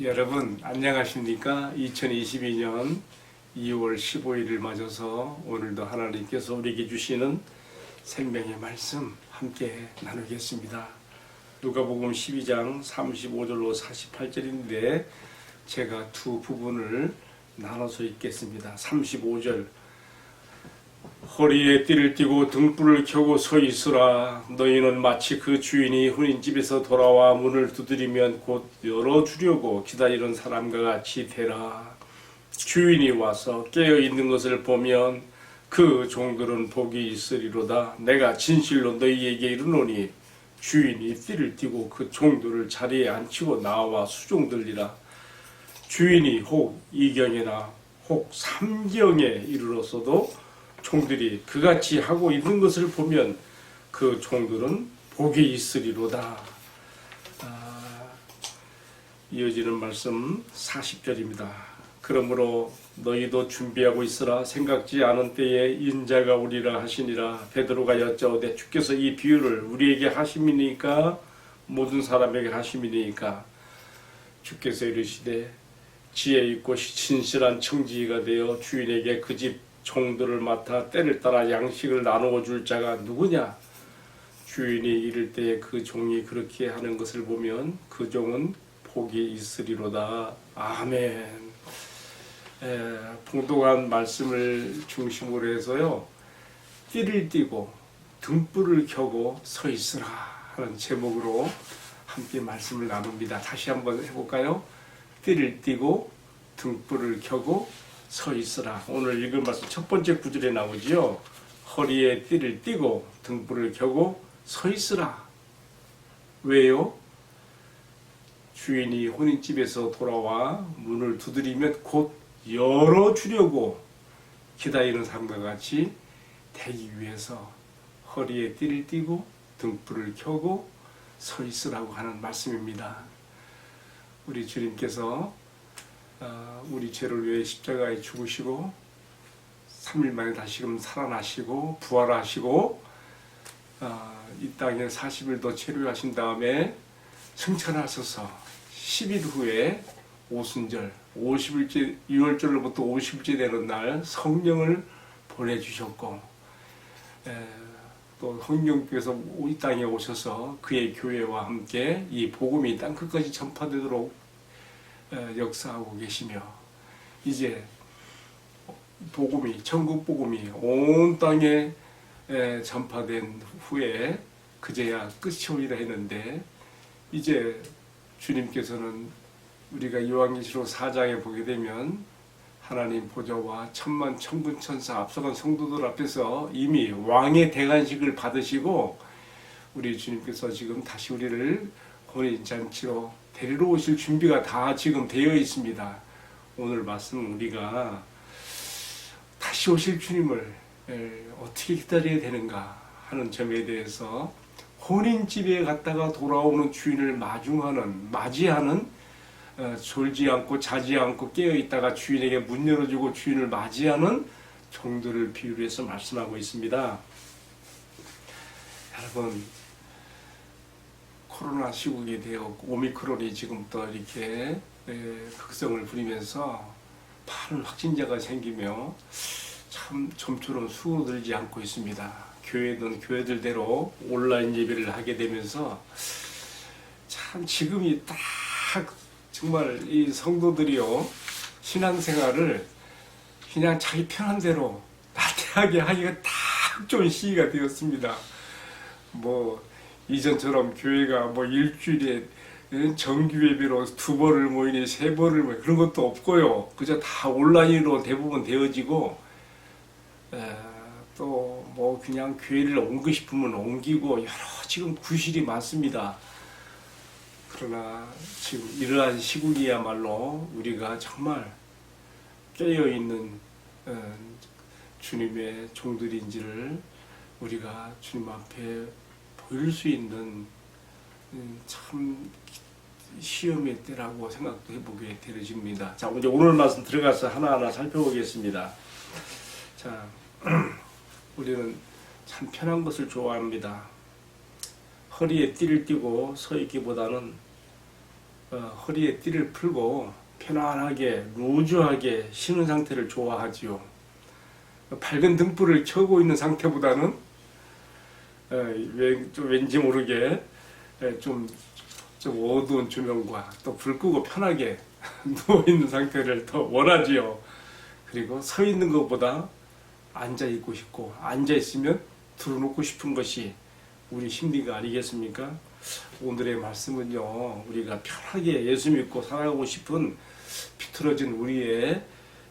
여러분 안녕하십니까? 2022년 2월 15일을 맞아서 오늘도 하나님께서 우리에게 주시는 생명의 말씀 함께 나누겠습니다. 누가복음 12장 35절로 48절인데 제가 두 부분을 나눠서 읽겠습니다. 35절 허리에 띠를 띠고 등불을 켜고 서 있으라. 너희는 마치 그 주인이 혼인집에서 돌아와 문을 두드리면 곧 열어주려고 기다리는 사람과 같이 되라. 주인이 와서 깨어 있는 것을 보면 그 종들은 복이 있으리로다. 내가 진실로 너희에게 이르노니 주인이 띠를 띠고 그 종들을 자리에 앉히고 나와 수종들리라. 주인이 혹 이경이나 혹 삼경에 이르렀어도 종들이 그같이 하고 있는 것을 보면 그 종들은 복이 있으리로다. 아, 이어지는 말씀 40절입니다. 그러므로 너희도 준비하고 있으라 생각지 않은 때에 인자가 오리라 하시니라 베드로가 여짜오되 주께서 이 비유를 우리에게 하심이니까 모든 사람에게 하심이니까 주께서 이르시되 지혜 있고 진실한 청지기가 되어 주인에게 그 집 종들을 맡아 때를 따라 양식을 나누어 줄 자가 누구냐? 주인이 이를 때에 그 종이 그렇게 하는 것을 보면 그 종은 복이 있으리로다. 아멘. 에, 풍동한 말씀을 중심으로 해서요. 띠를 띠고 등불을 켜고 서 있으라 하는 제목으로 함께 말씀을 나눕니다. 다시 한번 해볼까요? 띠를 띠고 등불을 켜고 서 있으라. 오늘 읽은 말씀 첫 번째 구절에 나오지요. 허리에 띠를 띠고 등불을 켜고 서 있으라. 왜요? 주인이 혼인집에서 돌아와 문을 두드리면 곧 열어주려고 기다리는 사람과 같이 되기 위해서 허리에 띠를 띠고 등불을 켜고 서 있으라고 하는 말씀입니다. 우리 주님께서 어, 우리 죄를 위해 십자가에 죽으시고 3일 만에 다시금 살아나시고 부활하시고 어, 이 땅에 40일 더 체류하신 다음에 승천하셔서. 10일 후에 오순절 50일째 6월절로부터 50일째 되는 날 성령을 보내주셨고 에, 또 성령께서 이 땅에 오셔서 그의 교회와 함께 이 복음이 땅 끝까지 전파되도록 에, 역사하고 계시며 이제 복음이 천국 복음이 온 땅에 에, 전파된 후에 그제야 끝이 오리라 했는데 이제 주님께서는 우리가 요한계시록 4장에 보게 되면 하나님 보좌와 천만 천군 천사 앞서간 성도들 앞에서 이미 왕의 대관식을 받으시고 우리 주님께서 지금 다시 우리를 혼인 잔치로 데리러 오실 준비가 다 지금 되어 있습니다. 오늘 말씀 우리가 다시 오실 주님을 에, 어떻게 기다려야 되는가 하는 점에 대해서 혼인집에 갔다가 돌아오는 주인을 마중하는 맞이하는 어, 졸지 않고 자지 않고 깨어 있다가 주인에게 문 열어주고 주인을 맞이하는 종들을 비유로 해서 말씀하고 있습니다. 여러분 코로나 시국이 되어 오미크론이 지금 또 이렇게 에, 극성을 부리면서 많은 확진자가 생기며 참 좀처럼 수어들지 않고 있습니다. 교회는 교회들대로 온라인 예배를 하게 되면서 참 지금이 딱 정말 이 성도들이요 신앙생활을 그냥 자기 편한 대로 나태하게 하기가 딱 좋은 시기가 되었습니다. 뭐 이전처럼 교회가 뭐 일주일에 정규 예배로 두 번을 모이니 세 번을 모이니 그런 것도 없고요. 그저 다 온라인으로 대부분 되어지고 또 뭐 그냥 교회를 옮고 싶으면 옮기고 여러 지금 구실이 많습니다. 그러나 지금 이러한 시국이야말로 우리가 정말 깨어 있는 어, 주님의 종들인지를 우리가 주님 앞에 보일 수 있는 음, 참 시험의 때라고 생각도 해보게 되어집니다. 자, 이제 오늘 말씀 들어가서 하나하나 살펴보겠습니다. 자, 우리는 참 편한 것을 좋아합니다. 허리에 띠를 띠고 서 있기보다는 어, 허리에 띠를 풀고 편안하게 루즈하게 쉬는 상태를 좋아하지요. 밝은 등불을 켜고 있는 상태보다는 어, 왠- 좀 왠지 모르게 에, 좀, 좀 어두운 조명과 또 불 끄고 편하게 누워 있는 상태를 더 원하지요. 그리고 서 있는 것보다 앉아 있고 싶고 앉아 있으면 들어놓고 싶은 것이 우리 심리가 아니겠습니까? 오늘의 말씀은요, 우리가 편하게 예수 믿고 살아가고 싶은 비틀어진 우리의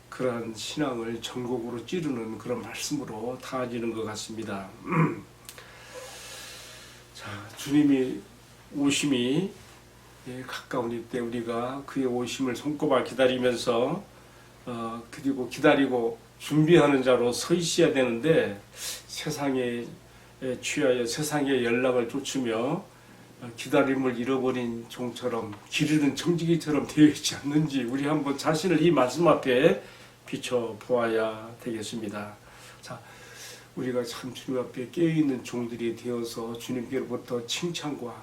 그러한 신앙을 전곡으로 찌르는 그런 말씀으로 다해지는 것 같습니다. 자, 주님이 오심이 예, 가까운 이때 우리가 그의 오심을 손꼽아 기다리면서 어, 그리고 기다리고 준비하는 자로 서 있어야 되는데 세상에 에 취하여 세상의 연락을 쫓으며 어, 기다림을 잃어버린 종처럼 기르는 청지기처럼 되어 있지 않는지 우리 한번 자신을 이 말씀 앞에 비춰 보아야 되겠습니다. 자, 우리가 참 주님 앞에 깨어있는 종들이 되어서 주님께로부터 칭찬과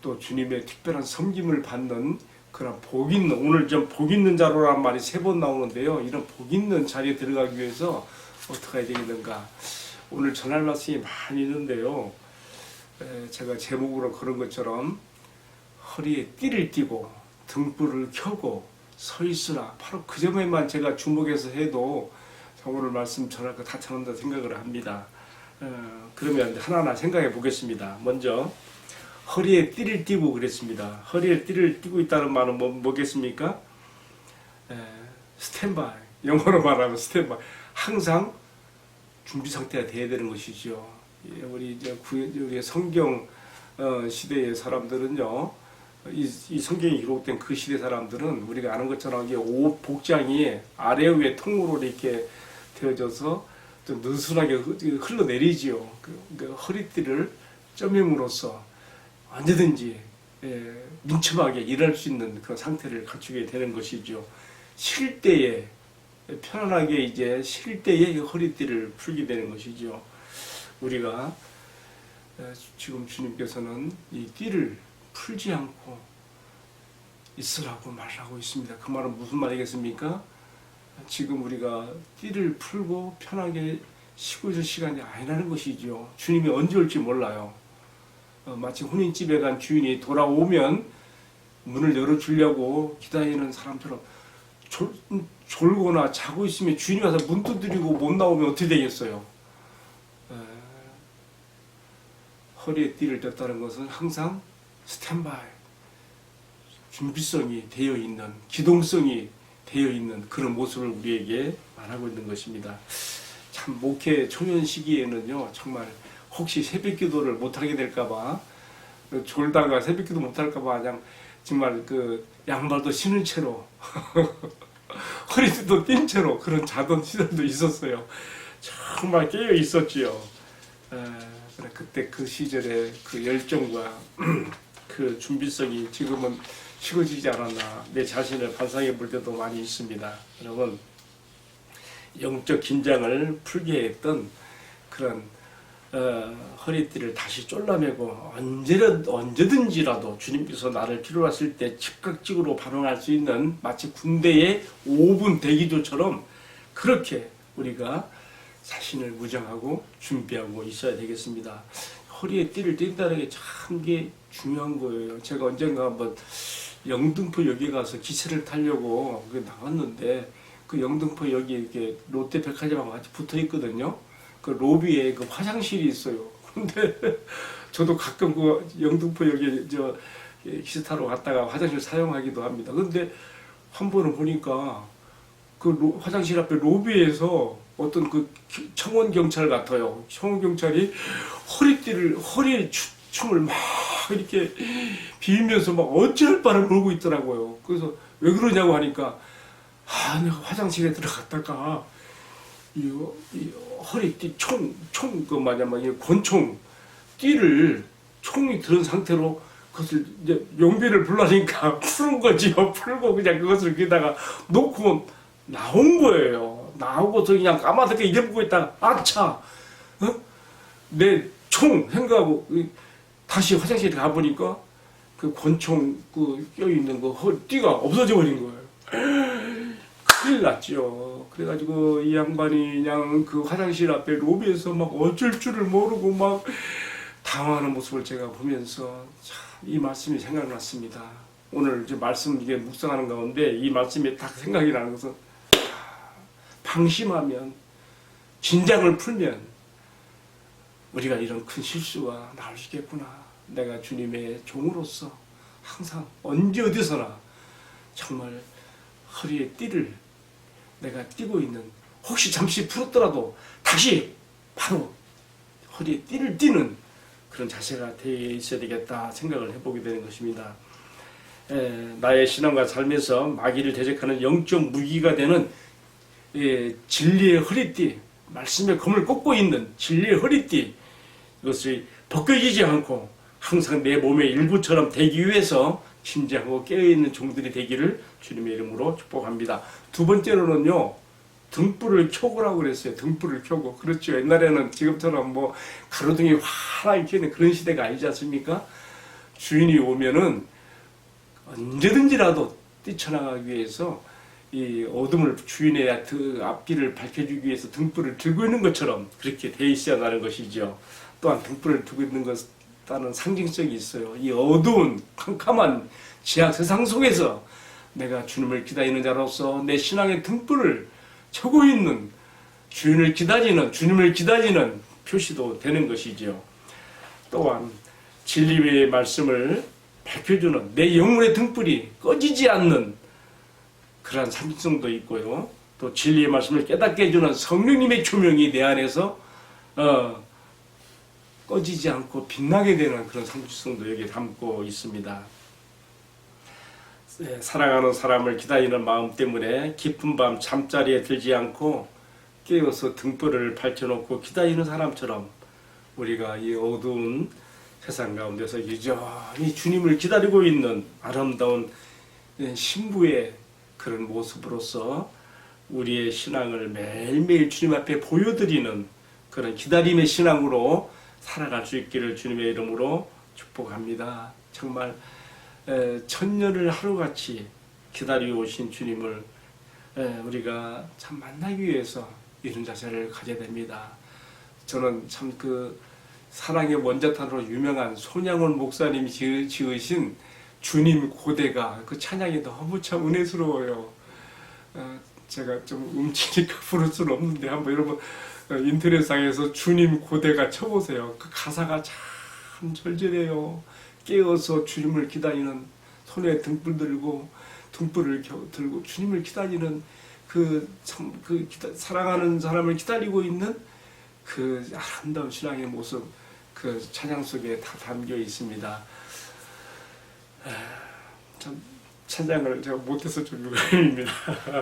또 주님의 특별한 섬김을 받는 그런 복 있는 오늘 좀 복 있는 자로란 말이 세 번 나오는데요. 이런 복 있는 자리에 들어가기 위해서 어떻게 해야 되겠는가? 오늘 전할 말씀이 많이 있는데요. 에, 제가 제목으로 그런 것처럼 허리에 띠를 띠고 등불을 켜고 서 있으라. 바로 그 점에만 제가 주목해서 해도 오늘 말씀 전할 거다 전한다 생각을 합니다. 어, 그러면 하나하나 생각해 보겠습니다. 먼저 허리에 띠를 띠고 그랬습니다. 허리에 띠를 띠고 있다는 말은 뭐, 뭐겠습니까? 에, 스탠바이. 영어로 말하면 스탠바이. 항상 준비 상태가 돼야 되는 것이죠. 예, 우리 이제 구, 우리 성경 어, 시대의 사람들은요, 이, 이 성경이 기록된 그 시대 사람들은 우리가 아는 것처럼 이게 옷 복장이 아래 위에 통으로 이렇게 되어져서 좀 느슨하게 흐- 흘러내리지요. 그, 그 허리띠를 점임으로써 언제든지 예, 민첩하게 일할 수 있는 그런 상태를 갖추게 되는 것이죠. 쉴 때에 편안하게 이제 쉴 때에 이 허리띠를 풀게 되는 것이죠. 우리가 에, 지금 주님께서는 이 띠를 풀지 않고 있으라고 말하고 있습니다. 그 말은 무슨 말이겠습니까? 지금 우리가 띠를 풀고 편하게 쉬고 있을 시간이 아니라는 것이죠. 주님이 언제 올지 몰라요. 어, 마치 혼인집에 간 주인이 돌아오면 문을 열어주려고 기다리는 사람처럼 졸, 졸거나 자고 있으면 주인이 와서 문 두드리고 못 나오면 어떻게 되겠어요? 에, 허리에 띠를 떴다는 것은 항상 스탠바이, 준비성이 되어 있는, 기동성이 되어 있는 그런 모습을 우리에게 말하고 있는 것입니다. 참 목회 초년 시기에는요, 정말 혹시 새벽 기도를 못하게 될까봐 졸다가 새벽 기도 못할까봐 그냥 정말 그 양발도 신은 채로 허리도 띈 채로 그런 자던 시절도 있었어요. 정말 깨어 있었지요. 그때 그 시절의 그 열정과 그 준비성이 지금은 식어지지 않았나 내 자신을 반성해 볼 때도 많이 있습니다. 여러분 영적 긴장을 풀게 했던 그런 어, 허리띠를 다시 쫄라매고 언제든 언제든지라도 주님께서 나를 필요하실 때 즉각적으로 반응할 수 있는 마치 군대의 5분 대기조처럼 그렇게 우리가 자신을 무장하고 준비하고 있어야 되겠습니다. 허리에 띠를 띈다는 게 참 게 중요한 거예요. 제가 언젠가 한번 영등포 역에 가서 기차를 타려고 그 나왔는데 그 영등포 역이 이렇게 롯데백화점하고 같이 붙어 있거든요. 그 로비에 그 화장실이 있어요. 근데 저도 가끔 그 영등포역에 저 기차 타러 갔다가 화장실 사용하기도 합니다. 근데 한 번은 보니까 그 로- 화장실 앞에 로비에서 어떤 그 기- 청원 경찰 같아요. 청원 경찰이 허리띠를 허리에 추- 춤을 막 이렇게 빌면서 막 어찌할 바를 몰고 있더라고요. 그래서 왜 그러냐고 하니까 아 내가 화장실에 들어갔다가 이, 이 허리띠 총, 총, 그 뭐냐, 뭐, 이 권총, 띠를 총이 들은 상태로 그것을 이제 용비를 불러니까 푸는 거지요. 풀고 그냥 그것을 거기다가 놓고 나온 거예요. 나오고서 그냥 까마득하게 이겨보고 있다가, 아차! 어? 내총 생각하고 이- 다시 화장실에 가보니까 그 권총 그 껴있는 그 허- 띠가 없어져 버린 거예요. 큰일 났죠. 그래가지고 이 양반이 그냥 그 화장실 앞에 로비에서 막 어쩔 줄을 모르고 막 당황하는 모습을 제가 보면서 참 이 말씀이 생각났습니다. 오늘 이제 말씀 이게 묵상하는 가운데 이 말씀이 딱 생각이 나는 것은 아, 방심하면 긴장을 풀면 우리가 이런 큰 실수가 나올 수 있겠구나. 내가 주님의 종으로서 항상 언제 어디서나 정말 허리에 띠를 내가 띠고 있는 혹시 잠시 풀었더라도 다시 바로 허리에 띠를 띠는 그런 자세가 되어 있어야 되겠다 생각을 해보게 되는 것입니다. 에, 나의 신앙과 삶에서 마귀를 대적하는 영적 무기가 되는 예, 진리의 허리띠, 말씀의 검을 꽂고 있는 진리의 허리띠, 이것이 벗겨지지 않고 항상 내 몸의 일부처럼 되기 위해서 진지하고 깨어있는 종들이 되기를 주님의 이름으로 축복합니다. 두 번째로는요, 등불을 켜고라고 그랬어요. 등불을 켜고. 그렇죠. 옛날에는 지금처럼 뭐 가로등이 환하게 켜는 그런 시대가 아니지 않습니까? 주인이 오면은 언제든지라도 뛰쳐나가기 위해서 이 어둠을 주인의 그 앞길을 밝혀주기 위해서 등불을 들고 있는 것처럼 그렇게 돼 있어야 하는 것이죠. 또한 등불을 두고 있는 것과는 상징성이 있어요. 이 어두운 캄캄한 지하 세상 속에서 내가 주님을 기다리는 자로서 내 신앙의 등불을 켜고 있는 주인을 기다리는 주님을 기다리는 표시도 되는 것이죠. 또한 진리의 말씀을 밝혀주는 내 영혼의 등불이 꺼지지 않는 그러한 상징성도 있고요. 또 진리의 말씀을 깨닫게 해주는 성령님의 조명이 내 안에서 어, 꺼지지 않고 빛나게 되는 그런 상징성도 여기 담고 있습니다. 네, 사랑하는 사람을 기다리는 마음 때문에 깊은 밤 잠자리에 들지 않고 깨어서 등불을 밝혀놓고 기다리는 사람처럼 우리가 이 어두운 세상 가운데서 여전히 주님을 기다리고 있는 아름다운 신부의 그런 모습으로서 우리의 신앙을 매일매일 주님 앞에 보여드리는 그런 기다림의 신앙으로 살아갈 수 있기를 주님의 이름으로 축복합니다. 정말 에, 천년을 하루같이 기다리고 오신 주님을 에, 우리가 참 만나기 위해서 이런 자세를 가져야 됩니다. 저는 참 그 사랑의 원자탄으로 유명한 손양원 목사님이 지으- 지으신 주님 고대가 그 찬양이 너무 참 은혜스러워요. 어, 제가 좀 음치니까 부를 수는 없는데 한번 여러분 어, 인터넷상에서 주님 고대가 쳐보세요. 그 가사가 참 절절해요. 깨어서 주님을 기다리는 손에 등불 들고 등불을 겨- 들고 주님을 기다리는 그참그 사랑하는 사람을 기다리고 있는 그 아름다운 신앙의 모습 그 찬양 속에 다 담겨 있습니다. 아, 참 찬양을 제가 못해서 좀 유감입니다.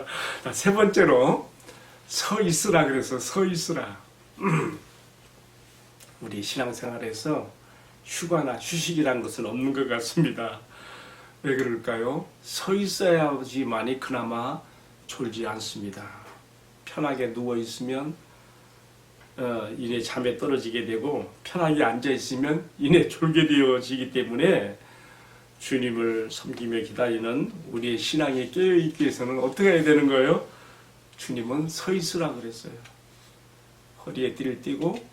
자, 세 번째로 서 있으라 그래서 서 있으라. 우리 신앙생활에서 휴가나 휴식이란 것은 없는 것 같습니다. 왜 그럴까요? 서 있어야지만이 그나마 졸지 않습니다. 편하게 누워 있으면 어, 이내 잠에 떨어지게 되고 편하게 앉아 있으면 이내 졸게 되어지기 때문에 주님을 섬기며 기다리는 우리의 신앙이 깨어 있기 위해서는 어떻게 해야 되는 거예요? 주님은 서 있으라 그랬어요. 허리에 띠를 띠고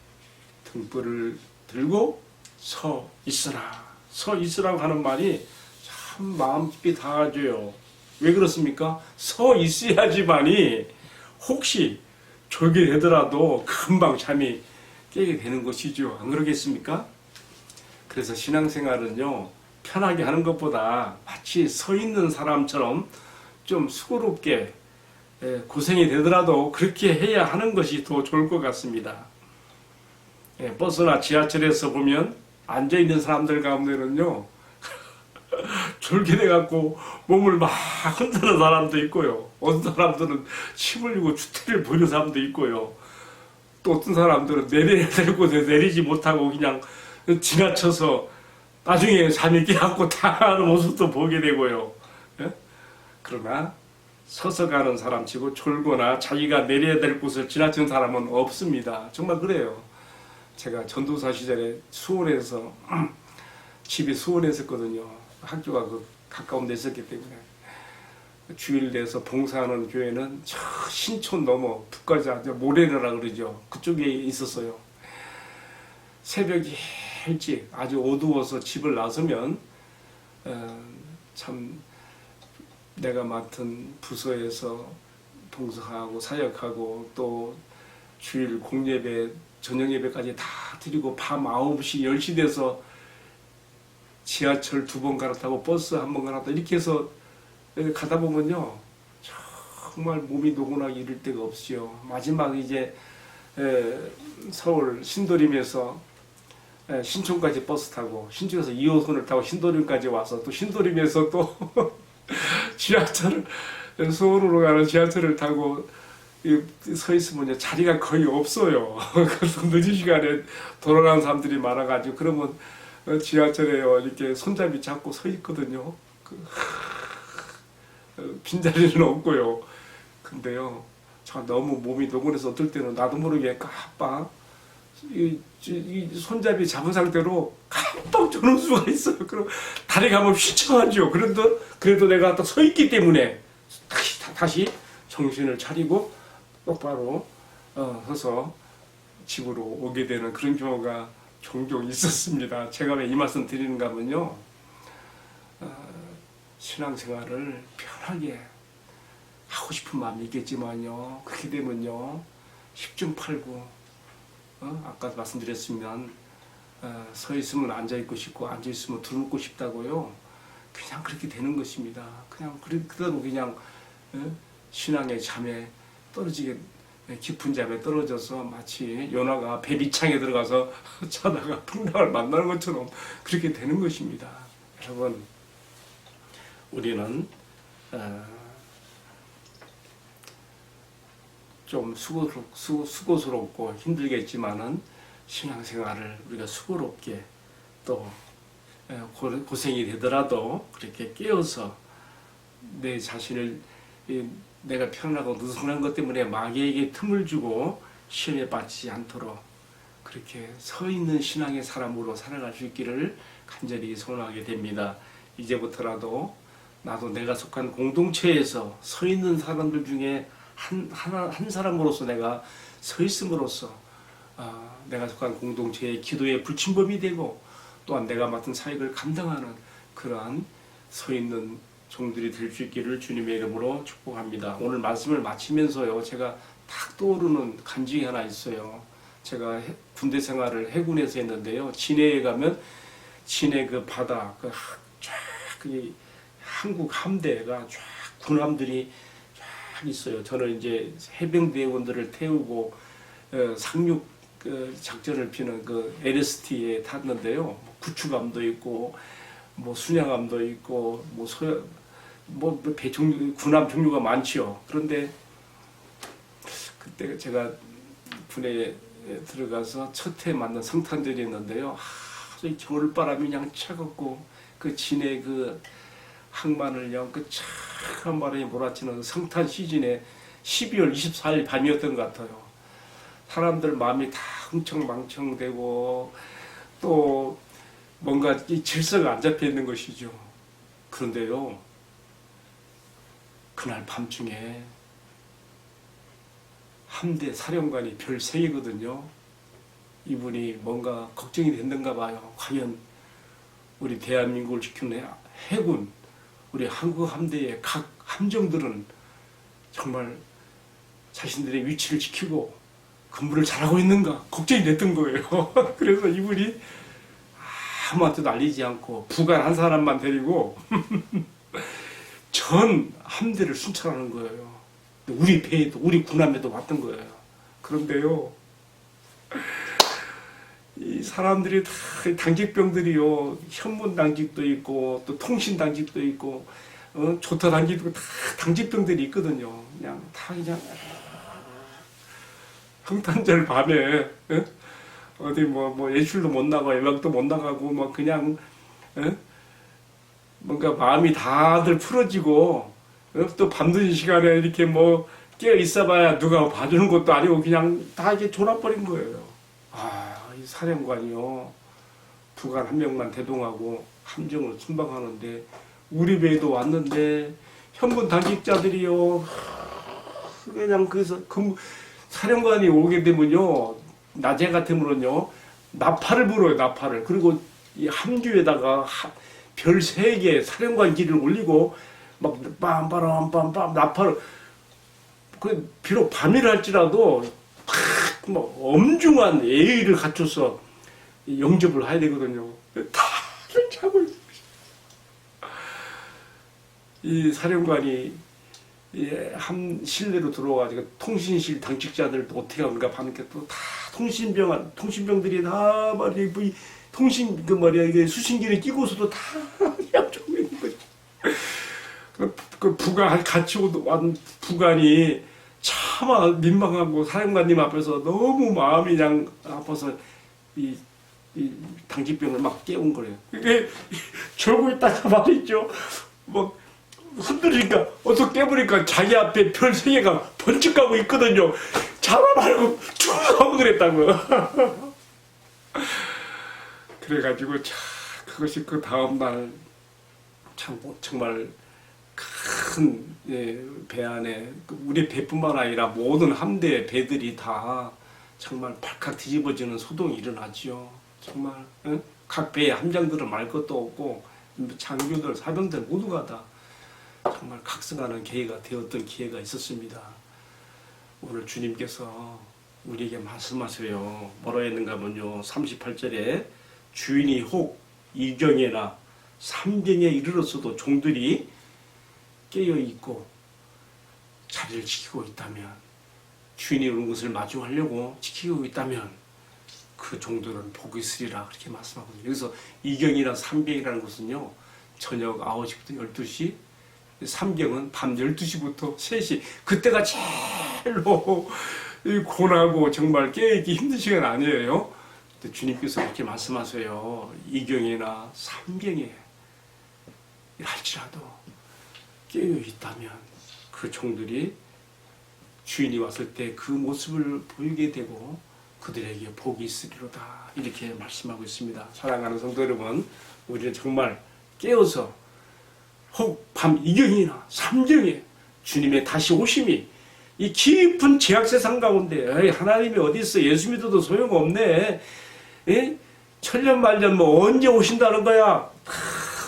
등불을 들고 서 있으라. 서 있으라고 하는 말이 참 마음 깊이 닿아줘요. 왜 그렇습니까? 서 있어야지만이 혹시 졸게 되더라도 금방 잠이 깨게 되는 것이죠. 안 그러겠습니까? 그래서 신앙생활은요, 편하게 하는 것보다 마치 서 있는 사람처럼 좀 수고롭게 예, 고생이 되더라도 그렇게 해야 하는 것이 더 좋을 것 같습니다. 예, 버스나 지하철에서 보면 앉아 있는 사람들 가운데는요, 졸게 돼갖고 몸을 막 흔드는 사람도 있고요. 어떤 사람들은 침 흘리고 주태를 보이는 사람도 있고요. 또 어떤 사람들은 곳에 내리지 못하고 그냥 지나쳐서 나중에 잠이 깨갖고 당하는 모습도 보게 되고요. 예? 그러나 서서 가는 사람치고 졸거나 자기가 내려야 될 곳을 지나친 사람은 없습니다. 정말 그래요. 제가 전도사 시절에 수원에서 집이 수원에 있었거든요. 학교가 그 가까운 데 있었기 때문에 주일 내서 봉사하는 교회는 저 신촌 넘어 북까지 아주 모래내라 그러죠. 그쪽에 있었어요. 새벽이 일찍 아주 어두워서 집을 나서면 어, 참 내가 맡은 부서에서 봉사하고 사역하고 또 주일 공예배 저녁 예배까지 다 드리고 밤 9시 10시 돼서 지하철 두 번 갈아타고 버스 한 번 갈아타 이렇게 해서 가다 보면요 정말 몸이 노곤하게 이를 데가 없지요. 마지막 이제 에, 서울 신도림에서 에, 신촌까지 버스 타고 신촌에서 2호선을 타고 신도림까지 와서 또 신도림에서 또 지하철을 서울으로 가는 지하철을 타고 이- 서 있으면 자리가 거의 없어요. 그래서 늦은 시간에 돌아가는 사람들이 많아가지고 그러면 어, 지하철에요 이렇게 손잡이 잡고 서 있거든요. 그, 어, 빈자리는 없고요. 근데요, 저 너무 몸이 노곤해서 어떨 때는 나도 모르게 깜빡 손잡이 잡은 상태로 깜빡 조는 수가 있어요. 그럼 다리가 한번 휘청하죠. 그래도 그래도 내가 또 서 있기 때문에 다시 다시 정신을 차리고 똑바로 어, 서서 집으로 오게 되는 그런 경우가 종종 있었습니다. 제가 왜 이 말씀 드리는가 하면요. 어, 신앙생활을 편하게 하고 싶은 마음이 있겠지만요. 그렇게 되면요. 10중 8구 어? 아까 말씀드렸으면 어, 서 있으면 앉아 있고 싶고 앉아 있으면 들고 싶다고요. 그냥 그렇게 되는 것입니다. 그냥 그대로 그냥 어? 신앙의 잠에 떨어지게 깊은 잠에 떨어져서 마치 요나가 배 밑창에 들어가서 자다가 풍랑을 만나는 것처럼 그렇게 되는 것입니다. 여러분 우리는 어, 좀 수고스럽고 힘들겠지만은 신앙생활을 우리가 수고롭게 또 에, 고- 고생이 되더라도 그렇게 깨어서 내 자신을 이, 내가 편하고 느슨한 것 때문에 마귀에게 틈을 주고 시험에 빠지지 않도록 그렇게 서 있는 신앙의 사람으로 살아갈 수 있기를 간절히 소원하게 됩니다. 이제부터라도 나도 내가 속한 공동체에서 서 있는 사람들 중에 한, 하나, 한 사람으로서 내가 서 있음으로써 아, 내가 속한 공동체의 기도의 불침범이 되고 또한 내가 맡은 사역을 감당하는 그러한 서 있는 종들이 될 수 있기를 주님의 이름으로 축복합니다. 오늘 말씀을 마치면서요, 제가 딱 떠오르는 간증이 하나 있어요. 제가 해- 군대 생활을 해군에서 했는데요. 진해에 가면 진해 그 바다, 그 쫙, 그 한국 함대가 쫙 군함들이 쫙 있어요. 저는 이제 해병대원들을 태우고 어, 상륙 그 작전을 피는 그 LST에 탔는데요. 뭐 구축함도 있고 뭐 순양함도 있고 뭐 소, 뭐 배종 군함 종류가 많지요. 그런데 그때 제가 군에 들어가서 첫 해 만난 성탄절이 있는데요. 아주 이 겨울바람이 그냥 차갑고 그 진해 그 항만을 그 차가운 바람이 몰아치는 성탄 시즌에 12월 24일 밤이었던 것 같아요. 사람들 마음이 다 흥청망청되고 또 뭔가 이 질서가 안 잡혀 있는 것이죠. 그런데요, 그날 밤중에 함대 사령관이 별 세이거든요. 이분이 뭔가 걱정이 됐는가 봐요. 과연 우리 대한민국을 지키는 해군, 우리 한국 함대의 각 함정들은 정말 자신들의 위치를 지키고 근무를 잘하고 있는가 걱정이 됐던 거예요. 그래서 이분이 아무한테도 알리지 않고 부관 한 사람만 데리고 전 함대를 순찰하는 거예요. 우리 배에도 우리 군함에도 왔던 거예요. 그런데요, 이 사람들이 다 당직병들이요, 현문 당직도 있고 또 통신 당직도 있고 어, 조타 당직도 다 당직병들이 있거든요. 그냥 다 그냥 성탄절 밤에 어? 어디 뭐 뭐 예술도 못 나가고 외박도 못 나가고 뭐 그냥 어? 뭔가 마음이 다들 풀어지고 어? 또 밤늦은 시간에 이렇게 뭐 깨어 있어봐야 누가 봐주는 것도 아니고 그냥 다 이게 졸아버린 거예요. 아, 이 사령관이요. 부관 한 명만 대동하고 함정을 순방하는데 우리 배에도 왔는데 현군 단직자들이요 그냥 그래서 그 사령관이 오게 되면요 낮에 같으면요 나팔을 불어요 나팔을 그리고 이 함주에다가 별 세 개 사령관 길을 올리고 막 빰빠람 빰빰 나팔을 그 비록 밤이라 할지라도 막 엄중한 예의를 갖춰서 이 영접을 해야 되거든요. 다들 자고 있어요. 이 사령관이 예, 한 실내로 들어와가지고 통신실 당직자들도 어떻게 합니까? 밤에 또다 통신병 통신병들이 다 말이야 뭐이 통신 그 말이야 이게 수신기를 끼고서도 다 약주고 있는 거죠. 그, 그 부관 같이 온 부관이 차마 민망하고 사령관님 앞에서 너무 마음이 그냥 아파서 이, 이 당직병을 막 깨운 거래요. 이게 저고 있다가 말이죠. 막 흔들리니까 어떻게 깨보니까 자기 앞에 별세 개가 번쩍 가고 있거든요. 자라 말고 쭉 하고 그랬다고. 그래가지고 참 그것이 그 다음 날 참 정말 큰 배 안에 그 우리 배뿐만 아니라 모든 함대 배들이 다 정말 발칵 뒤집어지는 소동이 일어나지요. 정말 응? 각 배의 함장들은 말 것도 없고 장교들 사병들 모두가 다 정말 각성하는 계기가 되었던 기회가 있었습니다. 오늘 주님께서 우리에게 말씀하세요. 뭐라 했는가 하면요. 38절에 주인이 혹 이경에나 삼경에 이르렀어도 종들이 깨어 있고 자리를 지키고 있다면 주인이 오는 것을 마주하려고 지키고 있다면 그 종들은 복이 있으리라 그렇게 말씀하거든요. 여기서 이경이나 삼경이라는 것은요. 저녁 9시부터 12시 삼경은 밤 12시부터 3시 그때가 제일로 고나고 정말 깨있기 힘든 시간 아니에요. 주님께서 그렇게 말씀하세요. 이경이나 삼경에 할지라도 깨어 있다면 그 종들이 주인이 왔을 때 그 모습을 보이게 되고 그들에게 복이 있으리로다 이렇게 말씀하고 있습니다. 사랑하는 성도 여러분, 우리는 정말 깨어서 혹 밤 이경이나 삼경에 주님의 다시 오심이 이 깊은 제약 세상 가운데 하나님이 어디 있어? 예수 믿어도 소용없네. 에? 천년 만년 뭐 언제 오신다는 거야? 다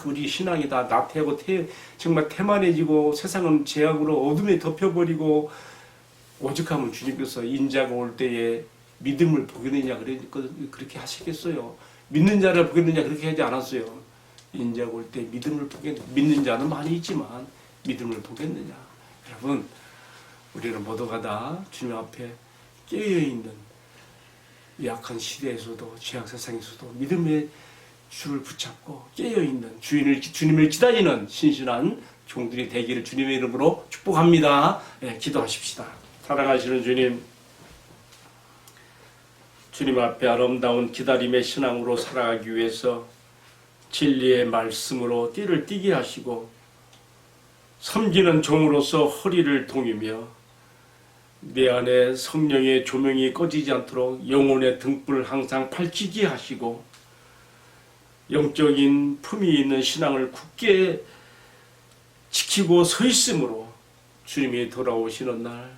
우리 신앙이 다 나태하고 태, 정말 태만해지고 세상은 제약으로 어둠에 덮여버리고 오죽하면 주님께서 인자가 올 때에 믿음을 보겠느냐 그렇게 하시겠어요? 믿는 자를 보겠느냐 그렇게 하지 않았어요 인자가 올때 믿음을 보겠 믿는 자는 많이 있지만 믿음을 보겠느냐 여러분 우리는 모두가 다 주님 앞에 깨어 있는 약한 시대에서도 죄악 세상에서도 믿음의 줄을 붙잡고 깨어 있는 주인을 주님을 기다리는 신실한 종들이 되기를 주님의 이름으로 축복합니다. 네, 기도하십시다. 사랑하시는 주님, 주님 앞에 아름다운 기다림의 신앙으로 살아가기 위해서 진리의 말씀으로 띠를 띠게 하시고 섬기는 종으로서 허리를 동이며 내 안에 성령의 조명이 꺼지지 않도록 영혼의 등불을 항상 밝히게 하시고 영적인 품이 있는 신앙을 굳게 지키고 서 있으므로 주님이 돌아오시는 날,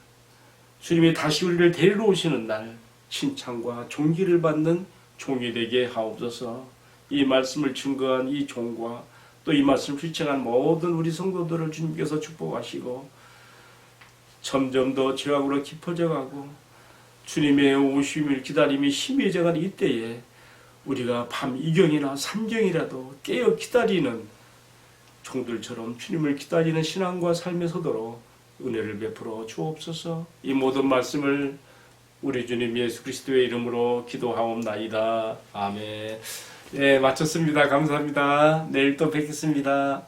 주님이 다시 우리를 데리러 오시는 날, 칭찬과 존귀를 받는 종이 되게 하옵소서. 이 말씀을 증거한 이 종과 또 이 말씀을 실천한 모든 우리 성도들을 주님께서 축복하시고 점점 더 죄악으로 깊어져 가고 주님의 오심을 기다림이 심해져가는 이때에 우리가 밤 이경이나 삼경이라도 깨어 기다리는 종들처럼 주님을 기다리는 신앙과 삶에 서도록 은혜를 베풀어 주옵소서. 이 모든 말씀을 우리 주님 예수 그리스도의 이름으로 기도하옵나이다. 아멘. 네, 마쳤습니다. 감사합니다. 내일 또 뵙겠습니다.